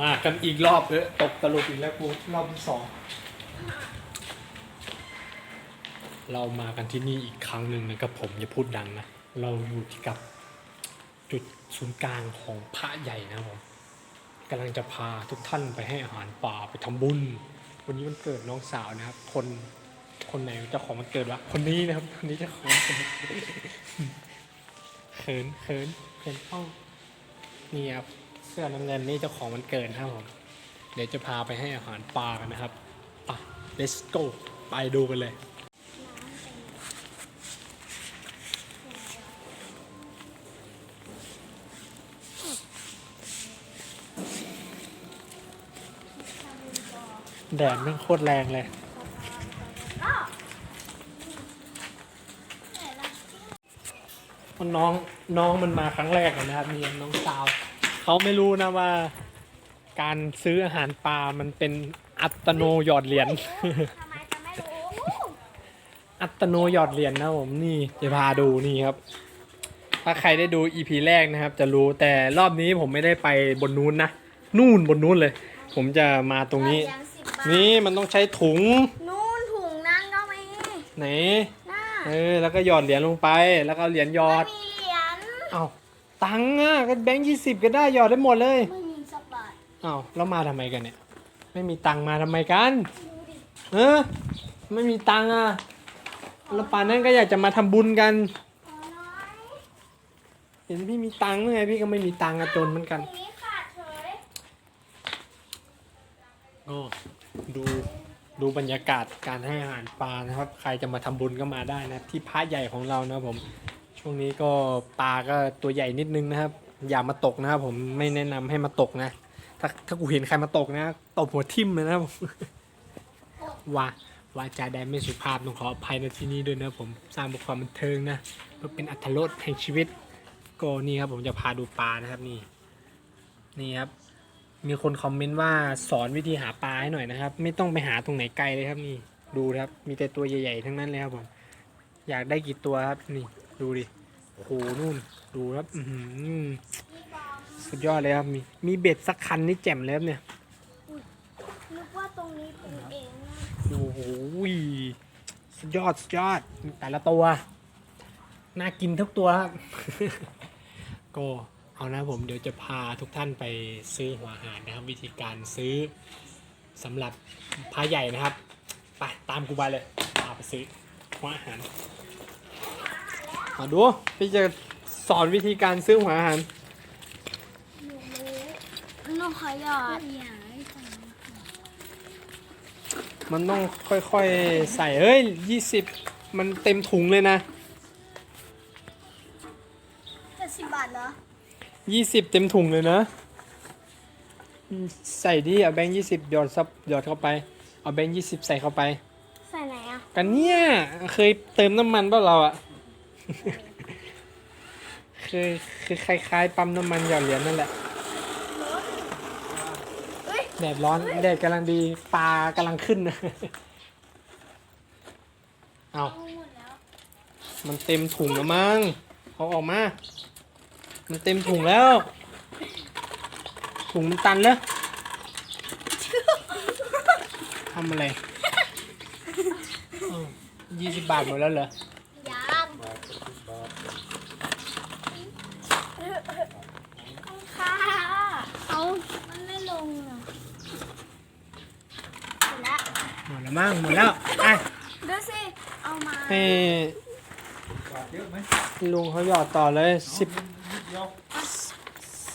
มากันอีกรอบเออตกตลุกอีกแล้วกูรอบที่สองเรามากันที่นี่อีกครั้งหนึ่งนะครับผมอย่าพูดดังนะ เราอยู่ที่กับจุดศูนย์กลางของพระใหญ่นะครับผมกำลังจะพาทุกท่านไปให้อาหารป่าไปทำบุญ วันนี้มันเกิดน้องสาวนะครับ คนคนไหนเจ้าของมันเกิดวะคนนี้นะครับคนนี้เจ้าของวันเกิดเขินเขินเขินเข้านี่ครับ เสื้อน้ำเงินนี่เจ้าของมันเกินะครับผมเดี๋ยวจะพาไปให้อาหารปลากันนะครับไป let's go ไปดูกันเลยแดดม่งโคตรแรงเลย น้องน้องมันมาครั้งแรกนะครับนี่น้องสาว เขาไม่รู้นะว่า การซื้ออาหารปลา มันเป็นอัตโนหยอดเหรียญ ทำไมจะไม่รู้อัตโนหยอดเหรียญนะผมนี่จะพาดูนี่ครับ ถ้าใครได้ดู EP แรกนะครับ จะรู้แต่รอบนี้ผมไม่ได้ไปบนนู้นนะนู่นบนนู้นเลย ผมจะมาตรงนี้ยังสิบบาทนี่มันต้องใช้ถุงนู่นถุงนั่งก็มีไหนหน้าเออแล้วก็หยอดเหรียญลงไป แล้วก็เอาเหรียญหยอไม่ดมีเหรียญ เอา ตังค์อะก็แบงค์ยี่สิบก็ได้หยอดได้หมดเลยไม่มีสักบาทเอาแล้วมาทำไมกันเนี่ย ไม่มีตังค์มาทำไมกันดูดิเออไม่มีตังค์อะแล้วป่านนั้นก็อยากจะมาทำบุญกัน ขอน้อยเห็นพี่มีตังค์ไงพี่ก็ไม่มีตังค์อะจนเหมือนกันถุงนี้ขาดเฉยก็ดูดูบรรยากาศการให้อาหารปลานะครับ ใครจะมาทำบุญก็มาได้นะที่พระใหญ่ของเรานะครับผม ช่วงนี้ก็ปลาก็ตัวใหญ่นิดนึงนะครับ อย่ามาตกนะครับผมไม่แนะนำให้มาตกนะ ถ้าถ้ากูเห็นใครมาตกนะตบหัวทิ่มเลยนะครับว่าวาจาใดไม่สุภาพต้องขออภัยในที่นี้ด้วยนะผมสร้างเพื่อความบันเทิงนะเพื่อเป็นอัธรสแห่งชีวิต ก็นี่ครับผมจะพาดูปลานะครับนี่ นี่ครับ มีคนคอมเมนต์ว่าสอนวิธีหาปลาให้หน่อยนะครับ ไม่ต้องไปหาตรงไหนไกลเลยครับนี่ ดูนะครับ มีแต่ตัวใหญ่ๆทั้งนั้นเลยครับผม อยากได้กี่ตัวครับนี่ ดูดิ โอ้โห นู่น ดูครับอือหือนี่บอมสุดยอดเลยครับ มี มีเบ็ดสักคันนี่แจ่มเลยครับเนี่ยนึกว่าตรงนี้เป็นเองนะโอ้โหสุดยอด สุดยอด แต่ละตัว น่ากินทุกตัวครับ ก็เอานะผมเดี๋ยวจะพาทุกท่านไปซื้อหัวอาหารนะครับ วิธีการซื้อสำหรับพาใหญ่นะครับ ไปตามกูไปเลยพาไปซื้อหัวอาหาร มาดู พี่จะสอนวิธีการซื้อหัวอาหาร หนูรู้น้องขอยอดอยากให้จังมันต้องค่อยๆ ใส่เอ้ยยี่สิบมันเต็มถุงเลยนะเจ็ดสิบบาทเหรอยี่สิบเต็มถุงเลยนะอืมใส่ดิเอาแบงค์ยี่สิบหยอดซับหยอดเข้าไป เอาแบงค์ยี่สิบใส่เข้าไป ใส่ไหนอะ กันเนี่ย เคยเติมน้ำมันเปล่าเราอะเคยคือคล้ายๆปั๊มน้ำมันหยอดเหรียญนั่นแหละเฮ้ยแดดร้อนแดดกำลังดีปลากำลังขึ้นนะเอาเอาหมดแล้วมันเต็มถุงแล้วมั้งเอาออกมา มันเต็มถุงแล้ว ถุงมันตันแล้วทำอะไรยี่สิบบาทหมดแล้วเหรอ ยังค่ะเอามันไม่ลงอะเสร็จแล้ว ห มดแล้วมั้งหมดแล้วอะดูสิเอามาให้ลุงเขาหยอดต่อเลยสิบ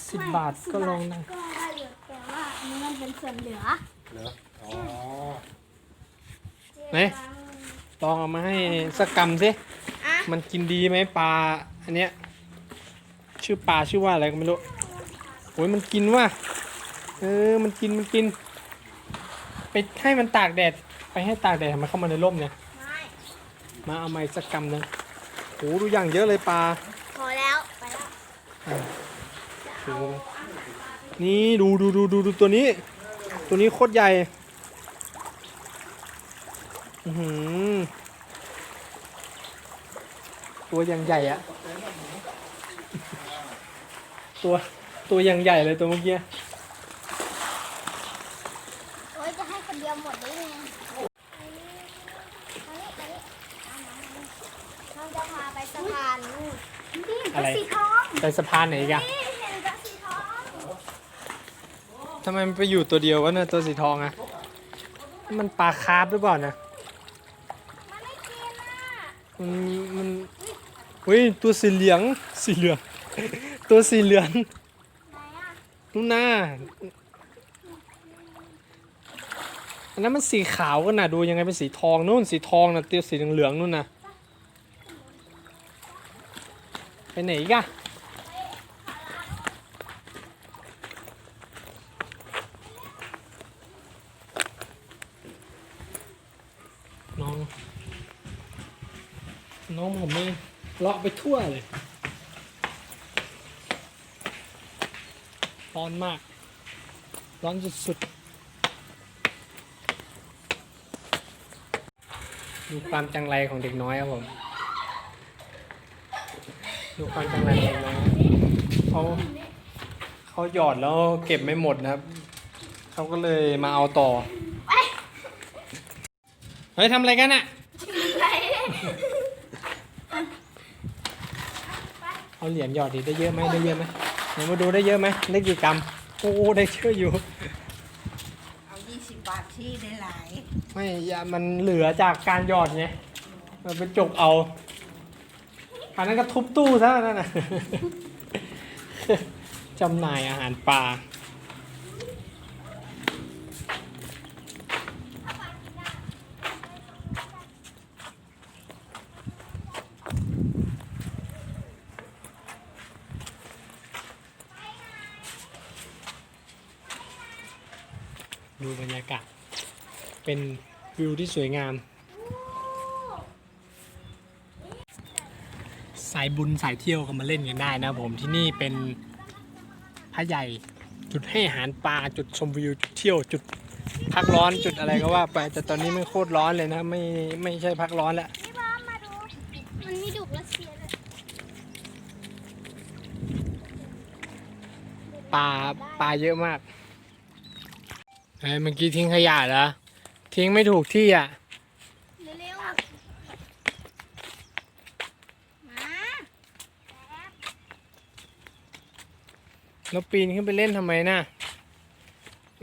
สิบบาทก็ลงได้ก็ได้อยู่แต่ว่าอันนี้มันเป็นส่วนเหลือเหรออ๋อไหนลองเอามาให้สักกำสิอะมันกินดีไหมปลาอันเนี้ยชื่อปลาชื่อว่าอะไรก็ไม่รู้โอ้ยมันกินว่ะเออมันกินมันกิน ไปให้มันตากแดด ไปให้ตากแดดทำไมเข้ามาในร่มเนี่ย ไม่มาเอาไม้สักกำหนึงโอ้ดูอย่างเยอะเลยปลาพอแล้ว ไปแล้วอะดูนี่ดูดูดูดูดูตัวนี้ ตัวนี้โคตรใหญ่ อือหือตัวอย่างใหญ่อะตัวตัวอย่างใหญ่เลยตัวเมื่อกี้ คนเดียวหมดได้ไงอันนี้อันนี้อันนี้เอามาอันนี้เราจะพาไปสะพานนู่นนี่ อะไร สีทอง ไปสะพานไหนอีกอะนี่เห็นปลาสีทองทำไมมันไปอยู่ตัวเดียววะเนี่ยตัวสีทองอะมันปลาคาร์ฟหรือเปล่านะมันไม่กินอะมันมันเฮ้ยตัวสีเหลืองสีเหลือง ตัวสีเหลืองไหนอะนู่นน่ะอันนั้นมันสีขาวกันนะดูยังไงเป็นสีทองนู่นสีทองนะตัวสีเหลืองๆนู่นนะไปไหนอีกอะน้อง น้ องผมไม่เลาะไปทั่วเลยร้อนมาก ร้อนสุดๆ ดูความจังไรของเด็กน้อยครับผม ดูความจังไรของเด็กน้อยเขาเขาหยอดแล้วเก็บไม่หมดนะครับ เขาก็เลยมาเอาต่อ เฮ้ยทำอะไรกันอะ ไหน เอาเหรียญหยอดดิได้เยอะไหมได้เยอะไหมเดี๋ยวมาดูได้เยอะไหมได้กี่กรัมโอ้ได้เยอะอยู่ เอายี่สิบบาทที่ได้หลายไม่ยามันเหลือจากการหยอดไงมันเป็นจกเอาอันนั้นก็ทุบตู้ซะนั่นน่ะจำหน่ายอาหารปลา ดูบรรยากาศ เป็นวิวที่สวยงาม สายบุญสายเที่ยวก็มาเล่นกันได้นะผมที่นี่เป็นพระใหญ่จุดให้อาหารปลาจุดชมวิวจุดเที่ยวจุดพักร้อนจุดอะไรก็ว่าไปแต่ตอนนี้ไม่โคตรร้อนเลยนะไม่ไม่ใช่พักร้อนแล้วพี่บ้ามาดูมันมีดุรัสเซียเลยปลาปลาเยอะมากเฮ้ยเมื่อกี้ทิ้งขยะเหรอ ทิ้งไม่ถูกที่อะ เร็วๆมาแล้วปีนขึ้นไปเล่นทำไมน่ะ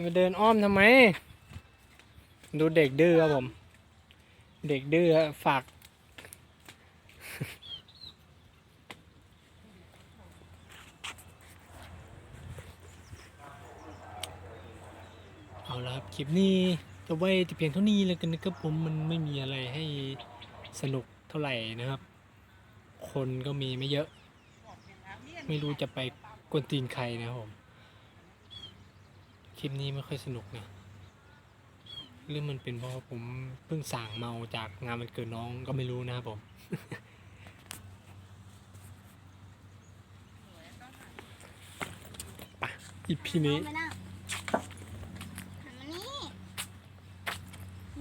มาเดินอ้อมทำไม ดูเด็กดื้อครับผม เด็กดื้อฝากเอาละครับคลิปนี้ ก็ไว้แต่เพียงเท่านี้แล้วกันนะครับผมมันไม่มีอะไรให้สนุกเท่าไหร่นะครับ คนก็มีไม่เยอะ ไม่รู้จะไปกวนตีนใครนะครับผม คลิปนี้ไม่ค่อยสนุกนะหรือมันเป็นเพราะผมเพิ่งสั่งเมาจากงานวันเกิดน้องก็ไม่รู้นะครับผมอีพีนี้ ไปนั่งหันมานี่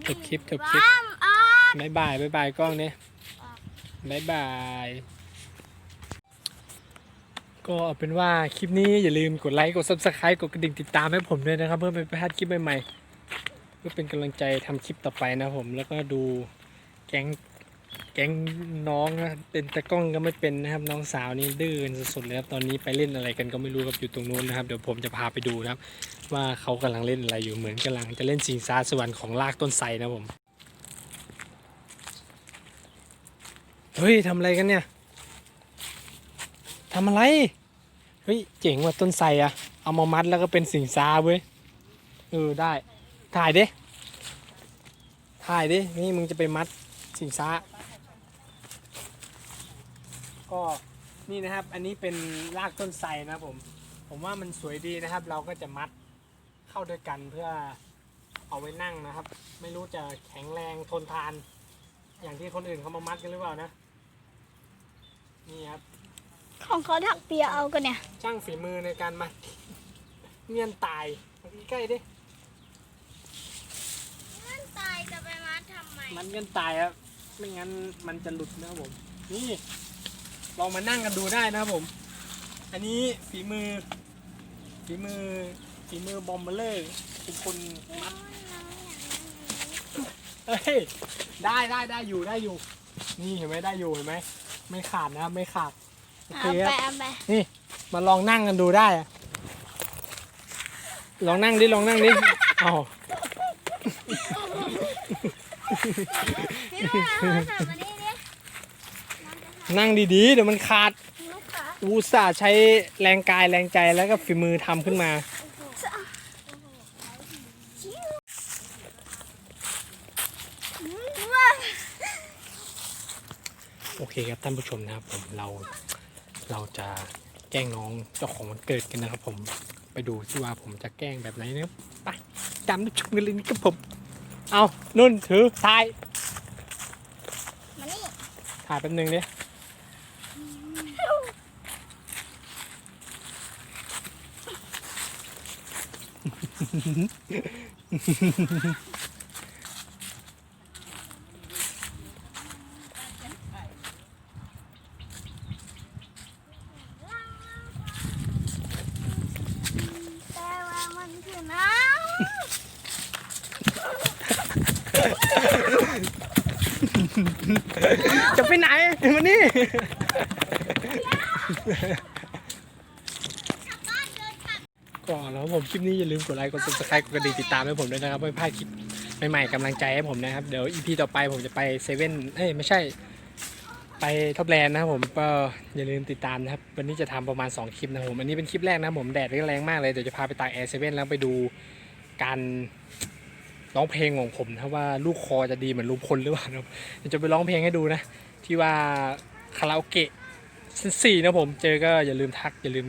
จบคลิปจบคลิปบ้ามออกบายบายบายบายกล้องเนี่ยบายบาย ก็เอาเป็นว่าคลิปนี้อย่าลืมกดไลค์กด subscribe กดกระดิ่งติดตามให้ผมด้วยนะครับ เพื่อไม่พลาดคลิปใหม่ๆเพื่อเป็นกำลังใจทำคลิปต่อไปนะครับผมแล้วก็ดูแก๊งแก๊งน้องนะเป็นตะกล้องก็ไม่เป็นนะครับน้องสาวนี่ดื้อกันสุดๆเลยครับตอนนี้ไปเล่นอะไรกันก็ไม่รู้ครับอยู่ตรงนู้นนะครับเดี๋ยวผมจะพาไปดูนะครับ ว่าเขากำลังเล่นอะไรอยู่เหมือนกำลังจะเล่นสิงซาสวรรค์ของลากต้นไทรนะผมเฮ้ยทำอะไรกันเนี่ยทำอะไรเฮ้ยเจ๋งว่ะต้นไทรอะเอามามัดแล้วก็เป็นสิงซาเว้ยเออได้ ถ่ายดิถ่ายดินี่มึงจะไปมัดสิงซาก็นี่นะครับ อันนี้เป็นรากต้นไทรนะผม ผมว่ามันสวยดีนะครับ เราก็จะมัด เข้าด้วยกันเพื่อเอาไว้นั่งนะครับ ไม่รู้จะแข็งแรงทนทาน อย่างที่คนอื่นเขามามัดกันหรือเปล่านะ นี่ครับ ของเขาถักเปียเอากันเนี่ย ช่างฝีมือในการมัด เงียนตายมาใกล้ๆดิมันตายจะไปมัดทำไมมันเงียนตายครับไม่งั้นมันจะหลุดนะครับผม นี่ลองมานั่งกันดูได้นะครับผม อันนี้ฝีมือฝีมือ ฝีมือบอมเบลเลอร์เป็นคนมัดเฮ้ยได้ได้ได้อยู่ได้อยู่ นี่เห็นไหมได้อยู่เห็นไหมไม่ขาดนะครับไม่ขาดโอเคเอาคไปรับเอาไปนี่มาลองนั่งกันดูได้อะลองนั่งดิลองนั่งดิเอ้าพี่ลูกเอาโทรศัพท์มานี่ดินั่งดีๆเดี๋ยวมันขาดลูกขาอุตส่าห์ใช้แรงกายแรงใจแล้วก็ฝีมือทำขึ้นมา โอเคครับท่านผู้ชมนะครับผมเราเราจะแกล้งน้องเจ้าของวันเกิดกันนะครับ ผมไปดูซิว่าผมจะแกล้งแบบไหนนะครับไปตามรับชมกันเลยนี่ครับผม เอานุ่นถือถ่ายมานี่ถ่ายแป๊บนึงดิ แต่ว่ามันคือน้ จะไปไหนมานี่ก็แล้วผมคลิปนี้อย่าลืมกดไลค์กด subscribe กดกระดิ่งติดตามให้ผมด้วยนะครับไม่พลาดคลิปใหม่ๆกำลังใจให้ผมนะครับ เดี๋ยว EP ต่อไปผมจะไปเซเว่นเอ้ยไม่ใช่ ไปท็อปแลนด์นะครับผมก็อย่าลืมติดตามนะครับ วันนี้จะทำประมาณ 2 คลิปนะผมอันนี้เป็นคลิปแรกนะผมแดดก็แรงมากเลยเดี๋ยวจะพาไปตากแอร์เซเว่นแล้วไปดูการ ร้องเพลงของผมนะว่าลูกคอจะดีเหมือนลุงพลหรือเปล่านะครับเดี๋ยวจะไปร้องเพลงให้ดูนะ ที่ว่าคาราโอเกะชั้นสี่นะผม เจอก็อย่าลืมทักอย่าลืม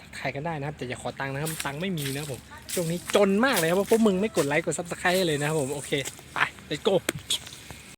ทักใครกันได้นะครับแต่อย่าขอตังค์นะครับตังค์ไม่มีนะผมช่วงนี้จนมากเลยครับเพราะพวกมึงไม่กดไลค์กดซับสไครต์เลยนะครับผมโอเคไป let's go